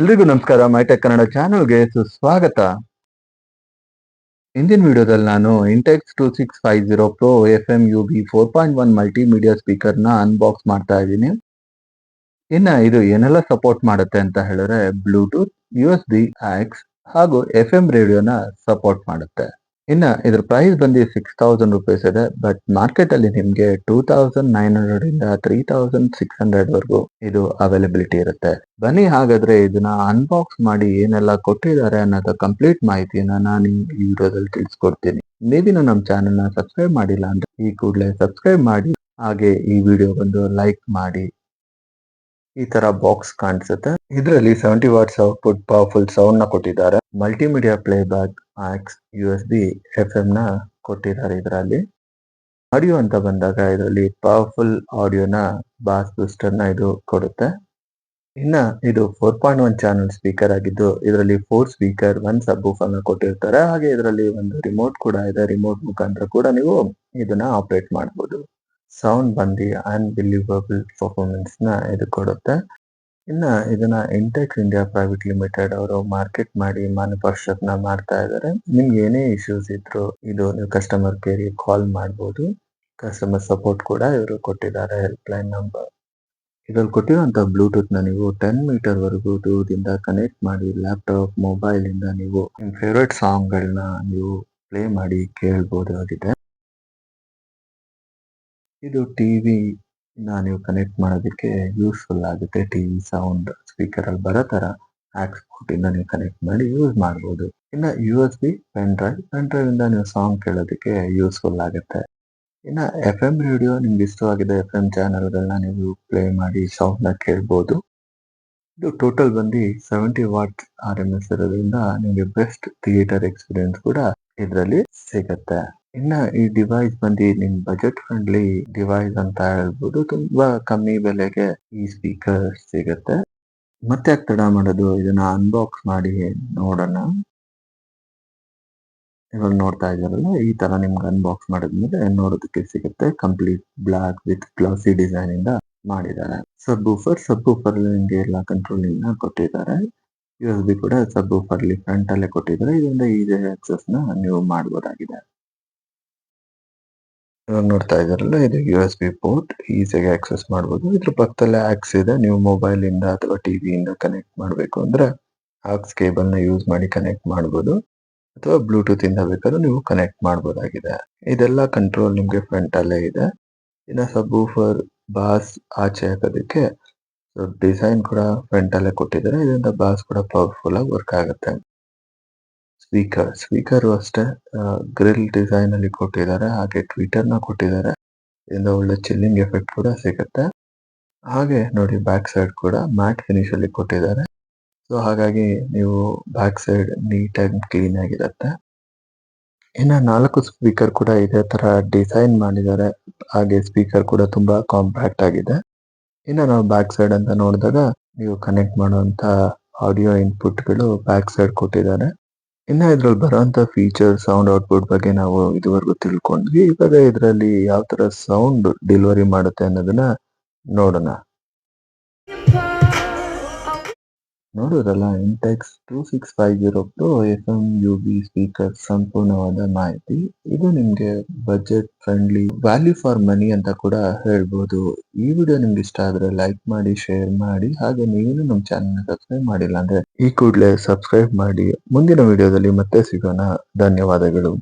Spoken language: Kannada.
ಎಲ್ರಿಗೂ ನಮಸ್ಕಾರ ಮೈಟೆಕ್ ಕನ್ನಡ ಚಾನಲ್ಗೆ ಸುಸ್ವಾಗತ. ಇಂದಿನ ವಿಡಿಯೋದಲ್ಲಿ ನಾನು Intex two six five zero pro F M U B four point one multimedia ಸ್ಪೀಕರ್ನ unbox ಮಾಡ್ತಾ ಇದ್ದೀನಿ. ಇನ್ನು ಇದು ಏನೆಲ್ಲ ಸಪೋರ್ಟ್ ಮಾಡುತ್ತೆ ಅಂತ ಹೇಳಿದ್ರೆ Bluetooth U S B aux ಹಾಗೂ ಎಫ್ ಎಂ ರೇಡಿಯೋನ ಸಪೋರ್ಟ್ ಮಾಡುತ್ತೆ. ಇನ್ನ ಇದ್ರ ಪ್ರೈಸ್ ಬಂದು ಸಿಕ್ಸ್ ತೌಸಂಡ್ ರುಪೀಸ್ ಇದೆ ಬಟ್ ಮಾರ್ಕೆಟ್ ಅಲ್ಲಿ ನಿಮ್ಗೆ ಟೂ ತೌಸಂಡ್ ನೈನ್ ಹಂಡ್ರೆಡ್ ಇಂದ ತ್ರೀ ತೌಸಂಡ್ ಸಿಕ್ಸ್ ಹಂಡ್ರೆಡ್ ವರ್ಗೂ ಇದು ಅವೈಲಬಿಲಿಟಿ ಇರುತ್ತೆ. ಬನ್ನಿ ಹಾಗಾದ್ರೆ ಇದನ್ನ ಅನ್ಬಾಕ್ಸ್ ಮಾಡಿ ಏನೆಲ್ಲ ಕೊಟ್ಟಿದ್ದಾರೆ ಅನ್ನೋದ ಕಂಪ್ಲೀಟ್ ಮಾಹಿತಿಯನ್ನ ನಾನು ಈ ವಿಡಿಯೋದಲ್ಲಿ ತಿಳಿಸ್ಕೊಡ್ತೀನಿ. ನೀವಿನ ನಮ್ಮ ಚಾನೆಲ್ನ ಸಬ್ಸ್ಕ್ರೈಬ್ ಮಾಡಿಲ್ಲ ಅಂದ್ರೆ ಈ ಕೂಡಲೇ ಸಬ್ಸ್ಕ್ರೈಬ್ ಮಾಡಿ, ಹಾಗೆ ಈ ವಿಡಿಯೋ ಬಂದು ಲೈಕ್ ಮಾಡಿ. ಈ ತರ ಬಾಕ್ಸ್ ಕಾಣಿಸುತ್ತೆ. ಇದರಲ್ಲಿ ಸೆವೆಂಟಿ ವಾಟ್ಸ್ ಔಟ್ಪುಟ್ ಪವರ್ಫುಲ್ ಸೌಂಡ್ನ ಕೊಟ್ಟಿದ್ದಾರೆ. Multimedia playback aux U S B F M ನ ಕೊಟ್ಟಿದ್ದಾರೆ ಇದರಲ್ಲಿ. ಆಡಿಯೋ ಅಂತ ಬಂದಾಗ ಇದರಲ್ಲಿ ಪವರ್ಫುಲ್ ಆಡಿಯೋನ ಬಾಸ್ ಬೂಸ್ಟರ್ನ ಇದು ಕೊಡುತ್ತೆ. ಇನ್ನ ಇದು four point one channel speaker ಆಗಿದ್ದು ಇದರಲ್ಲಿ ಫೋರ್ ಸ್ಪೀಕರ್ ಒನ್ ಸಬ್ ಕೊಟ್ಟಿರ್ತಾರೆ. ಹಾಗೆ ಇದರಲ್ಲಿ ಒಂದು ರಿಮೋಟ್ ಕೂಡ ಇದೆ. ರಿಮೋಟ್ ಮುಖಾಂತರ ಕೂಡ ನೀವು ಇದನ್ನ ಆಪರೇಟ್ ಮಾಡಬಹುದು ಸೌಂಡ್ ಬಂದು ಅನ್ಬಿಲೀವಬಲ್ ಪರ್ಫಾರ್ಮೆನ್ಸ್ನ ಇದು ಕೊಡುತ್ತೆ. ಇನ್ನ ಇದನ್ನ ಇಂಟೆಕ್ಸ್ ಇಂಡಿಯಾ ಪ್ರೈವೇಟ್ ಲಿಮಿಟೆಡ್ ಅವರು ಮಾರ್ಕೆಟ್ ಮಾಡಿ ಮ್ಯಾನುಫ್ಯಾಕ್ಚರ್ನ ಮಾಡ್ತಾ ಇದ್ದಾರೆ ನಿಮ್ಗೆ ಏನೇ ಇಶ್ಯೂಸ್ ಇದ್ರು ಇದು ನೀವು ಕಸ್ಟಮರ್ ಕೇರ್ ಕಾಲ್ ಮಾಡಬಹುದು ಕಸ್ಟಮರ್ ಸಪೋರ್ಟ್ ಕೂಡ ಇವರು ಕೊಟ್ಟಿದ್ದಾರೆ ಹೆಲ್ಪ್ ಲೈನ್ ನಂಬರ್ ಇದ್ರಲ್ಲಿ ಕೊಟ್ಟಿರುವಂತಹ ಬ್ಲೂಟೂತ್ನ ನೀವು ಟೆನ್ ಮೀಟರ್ ವರೆಗೂ ದೂರದಿಂದ ಕನೆಕ್ಟ್ ಮಾಡಿ ಲ್ಯಾಪ್ಟಾಪ್ ಮೊಬೈಲ್ ಇಂದ ನೀವು ನಿಮ್ ಫೇವ್ರೆಟ್ ಸಾಂಗ್ ಗಳನ್ನ ನೀವು ಪ್ಲೇ ಮಾಡಿ ಕೇಳಬಹುದಾಗಿದೆ ಇದು ಟಿವಿ ನ ನೀವು ಕನೆಕ್ಟ್ ಮಾಡೋದಕ್ಕೆ ಯೂಸ್ಫುಲ್ ಆಗುತ್ತೆ ಟಿವಿ ಸೌಂಡ್ ಸ್ಪೀಕರ್ ಅಲ್ಲಿ ಬರೋ ತರ ಆಕ್ಸ್ಪೋರ್ಟ್ ಇಂದ ನೀವು ಕನೆಕ್ಟ್ ಮಾಡಿ ಯೂಸ್ ಮಾಡಬಹುದು ಇನ್ನ U S B pen drive pen drive ಇಂದ ನೀವು ಸಾಂಗ್ ಕೇಳೋದಕ್ಕೆ ಯೂಸ್ಫುಲ್ ಆಗುತ್ತೆ. ಇನ್ನ ಎಫ್ ಎಂ ರೇಡಿಯೋ ನಿಮ್ಗೆ ಇಷ್ಟವಾಗಿದೆ ಎಫ್ ಎಂ ಚಾನೆಲ್ ಗಳನ್ನ ನೀವು ಪ್ಲೇ ಮಾಡಿ ಸೌಂಡ್ನ ಕೇಳ್ಬೋದು. ಇದು ಟೋಟಲ್ ಬಂದು seventy watt R M S ಇರೋದ್ರಿಂದ ನಿಮಗೆ ಬೆಸ್ಟ್ ಥಿಯೇಟರ್ ಎಕ್ಸ್ಪೀರಿಯನ್ಸ್ ಕೂಡ ಇದರಲ್ಲಿ ಸಿಗತ್ತೆ. ಇನ್ನ ಈ ಡಿವೈಸ್ ಬಂದು ನಿಮ್ ಬಜೆಟ್ ಫ್ರೆಂಡ್ಲಿ ಡಿವೈಸ್ ಅಂತ ಹೇಳ್ಬೋದು, ತುಂಬಾ ಕಮ್ಮಿ ಬೆಲೆಗೆ ಈ ಸ್ಪೀಕರ್ ಸಿಗುತ್ತೆ. ಮತ್ತೆ ತಡ ಮಾಡೋದು? ಇದನ್ನ ಅನ್ಬಾಕ್ಸ್ ಮಾಡಿ ನೋಡೋಣ. ಇವಾಗ ನೋಡ್ತಾ ಇದ್ದಾರಲ್ಲ, ಈ ತರ ನಿಮ್ಗೆ ಅನ್ಬಾಕ್ಸ್ ಮಾಡಿದ್ಮೇಲೆ ನೋಡೋದಕ್ಕೆ ಸಿಗುತ್ತೆ. Complete black with glossy design ಇಂದ ಮಾಡಿದ್ದಾರೆ. ಸಬ್ ಊಫರ್ ಸಬ್ ಬೂಫರ್ ನಿಮ್ಗೆ ಎಲ್ಲ ಕಂಟ್ರೋಲಿಂಗ್ನ ಕೊಟ್ಟಿದ್ದಾರೆ. ಯು ಎಸ್ ಬಿ ಕೂಡ ಸಬ್ ಊಫರ್ಲಿ ಫ್ರಂಟ್ ಅಲ್ಲೇ ಕೊಟ್ಟಿದ್ದಾರೆ. ಇದರಿಂದ ಈಸಿ ಆಕ್ಸೆಸ್ನ ನೀವು ಮಾಡಬಹುದಾಗಿದೆ ಇವಾಗ ನೋಡ್ತಾ ಇದ್ದಾರಲ್ಲ, ಇದು ಯು ಎಸ್ ಬಿ ಪೋರ್ಟ್ ಈಸಿಯಾಗಿ ಆಕ್ಸೆಸ್ ಮಾಡಬಹುದು ಇದ್ರ ಪಕ್ಕದಲ್ಲೇ ಆಕ್ಸ್ ಇದೆ, ನೀವು ಮೊಬೈಲ್ ಇಂದ ಅಥವಾ ಟಿವಿ ಇಂದ ಕನೆಕ್ಟ್ ಮಾಡಬೇಕು ಅಂದ್ರೆ ಆಕ್ಸ್ ಕೇಬಲ್ನ ಯೂಸ್ ಮಾಡಿ ಕನೆಕ್ಟ್ ಮಾಡಬಹುದು ಅಥವಾ ಬ್ಲೂಟೂತ್ ಇಂದ ಬೇಕಾದ್ರೂ ನೀವು ಕನೆಕ್ಟ್ ಮಾಡಬಹುದಾಗಿದೆ ಇದೆಲ್ಲ ಕಂಟ್ರೋಲ್ ನಿಮ್ಗೆ ಫ್ರಂಟ್ ಅಲ್ಲೇ ಇದೆ. ಇನ್ನ ಸಬ್ ಬಾಸ್ ಆಚೆ ಹಾಕೋದಕ್ಕೆ ಡಿಸೈನ್ ಕೂಡ ಫ್ರಂಟ್ ಅಲ್ಲೇ ಕೊಟ್ಟಿದ್ದಾರೆ. ಇದರಿಂದ ಬಾಸ್ ಕೂಡ ಪವರ್ಫುಲ್ ಆಗಿ ವರ್ಕ್ ಆಗುತ್ತೆ. ಸ್ಪೀಕರ್ ಸ್ಪೀಕರ್ ಅಷ್ಟೇ ಗ್ರಿಲ್ ಡಿಸೈನ್ ಅಲ್ಲಿ ಕೊಟ್ಟಿದ್ದಾರೆ, ಹಾಗೆ ಟ್ವಿಟರ್ನ ಕೊಟ್ಟಿದ್ದಾರೆ. ಇದರಿಂದ ಒಳ್ಳೆ ಚಿಲ್ಲಿಂಗ್ ಎಫೆಕ್ಟ್ ಕೂಡ ಸಿಗುತ್ತೆ. ಹಾಗೆ ನೋಡಿ ಬ್ಯಾಕ್ ಸೈಡ್ ಕೂಡ ಮ್ಯಾಟ್ ಫಿನಿಶ್ ಅಲ್ಲಿ ಕೊಟ್ಟಿದ್ದಾರೆ. ಸೊ ಹಾಗಾಗಿ ನೀವು ಬ್ಯಾಕ್ ಸೈಡ್ ನೀಟಾಗಿ ಕ್ಲೀನ್ ಆಗಿರುತ್ತೆ. ಇನ್ನ ನಾಲ್ಕು ಸ್ಪೀಕರ್ ಕೂಡ ಇದೇ ತರ ಡಿಸೈನ್ ಮಾಡಿದ್ದಾರೆ. ಹಾಗೆ ಸ್ಪೀಕರ್ ಕೂಡ ತುಂಬಾ ಕಾಂಪ್ಯಾಕ್ಟ್ ಆಗಿದೆ. ಇನ್ನ ನಾವು ಬ್ಯಾಕ್ ಸೈಡ್ ಅಂತ ನೋಡಿದಾಗ ನೀವು ಕನೆಕ್ಟ್ ಮಾಡುವಂತ ಆಡಿಯೋ ಇನ್ಪುಟ್ಗಳು ಬ್ಯಾಕ್ ಸೈಡ್ ಕೊಟ್ಟಿದ್ದಾರೆ. ಇನ್ನ ಇದ್ರಲ್ಲಿ ಬರುವಂತ ಫೀಚರ್ ಸೌಂಡ್ ಔಟ್ಪುಟ್ ಬಗ್ಗೆ ನಾವು ಇದುವರೆಗೂ ತಿಳ್ಕೊಂಡ್ವಿ. ಇವಾಗ ಇದರಲ್ಲಿ ಯಾವ ತರ ಸೌಂಡ್ ಡೆಲಿವರಿ ಮಾಡುತ್ತೆ ಅನ್ನೋದನ್ನ ನೋಡೋಣ. ನೋಡೋದಲ್ಲ Intex two six five zero pro F M U B speaker ಸಂಪೂರ್ಣವಾದ ಮಾಹಿತಿ. ಇದು ನಿಮ್ಗೆ budget friendly value for money ಅಂತ ಕೂಡ ಹೇಳ್ಬೋದು. ಈ ವಿಡಿಯೋ ನಿಮ್ಗೆ ಇಷ್ಟ ಆದ್ರೆ ಲೈಕ್ ಮಾಡಿ ಶೇರ್ ಮಾಡಿ, ಹಾಗೆ ನೀವೇನು ನಮ್ಮ ಚಾನಲ್ ಸಬ್ಸ್ಕ್ರೈಬ್ ಮಾಡಿಲ್ಲ ಅಂದ್ರೆ ಈ ಕೂಡಲೇ ಸಬ್ಸ್ಕ್ರೈಬ್ ಮಾಡಿ. ಮುಂದಿನ ವಿಡಿಯೋದಲ್ಲಿ ಮತ್ತೆ ಸಿಗೋಣ. ಧನ್ಯವಾದಗಳು.